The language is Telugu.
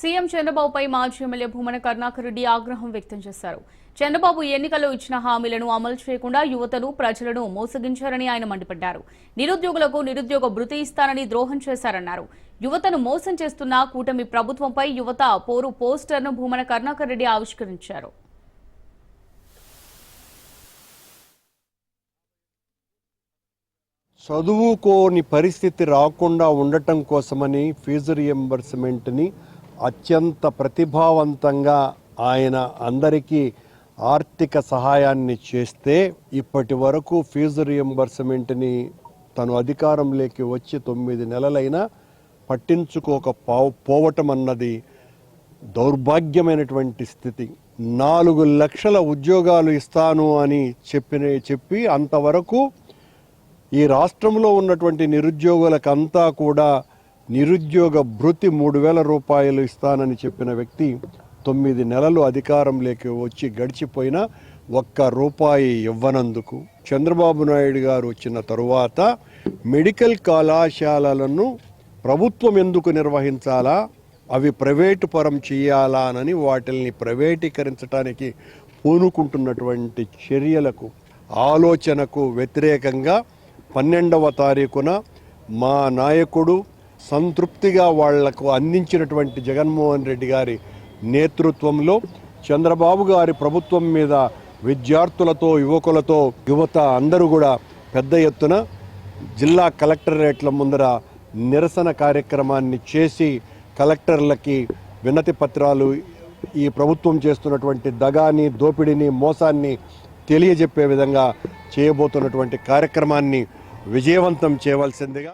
సీఎం చంద్రబాబుపై మాజీ ఎమ్మెల్యే భూమన కరుణాకర్ రెడ్డి ఆగ్రహం వ్యక్తం చేశారు. చంద్రబాబు ఎన్నికల్లో ఇచ్చిన హామీలను అమలు చేయకుండా యువతను ప్రజలను మోసగించారని ఆయన మండిపడ్డారు. నిరుద్యోగులకు నిరుద్యోగ భృతి ఇస్తానని ద్రోహం చేశారన్నారు. యువతను మోసం చేస్తున్న కూటమి ప్రభుత్వంపై యువత పోరు పోస్టర్ను భూమన కరుణాకర్ రెడ్డి ఆవిష్కరించారు. చదువుకోని పరిస్థితి రాకుండా ఉండటం కోసమని ఫీజు రియంబర్స్మెంట్ని అత్యంత ప్రతిభావంతంగా ఆయన అందరికీ ఆర్థిక సహాయాన్ని చేస్తే ఇప్పటి వరకు ఫీజు రియంబర్స్మెంట్ని తను అధికారంలోకి వచ్చి తొమ్మిది నెలలైనా పట్టించుకోక పోవటం అన్నది దౌర్భాగ్యమైనటువంటి స్థితి. నాలుగు లక్షల ఉద్యోగాలు ఇస్తాను అని చెప్పిన చెప్పి అంతవరకు ఈ రాష్ట్రంలో ఉన్నటువంటి నిరుద్యోగులకంతా కూడా నిరుద్యోగ భృతి మూడు వేల రూపాయలు ఇస్తానని చెప్పిన వ్యక్తి తొమ్మిది నెలలు అధికారంలోకి వచ్చి గడిచిపోయినా ఒక్క రూపాయి ఇవ్వనందుకు చంద్రబాబు నాయుడు గారు వచ్చిన తరువాత మెడికల్ కళాశాలలను ప్రభుత్వం ఎందుకు నిర్వహించాలా? అవి ప్రైవేటు పరం చేయాలా అని వాటిల్ని ప్రైవేటీకరించడానికి పూనుకుంటున్నటువంటి చర్యలకు ఆలోచనకు వ్యతిరేకంగా పన్నెండవ తారీఖున మా నాయకుడు సంతృప్తిగా వాళ్ళకు అందించినటువంటి జగన్మోహన్ రెడ్డి గారి నేతృత్వంలో చంద్రబాబు గారి ప్రభుత్వం మీద విద్యార్థులతో యువకులతో యువత అందరూ కూడా పెద్ద ఎత్తున జిల్లా కలెక్టరేట్ల ముందర నిరసన కార్యక్రమాన్ని చేసి కలెక్టర్లకి వినతి పత్రాలు ఈ ప్రభుత్వం చేస్తున్నటువంటి దగాని దోపిడీని మోసాన్ని తెలియజెప్పే విధంగా చేయబోతున్నటువంటి కార్యక్రమాన్ని విజయవంతం చేయవలసిందిగా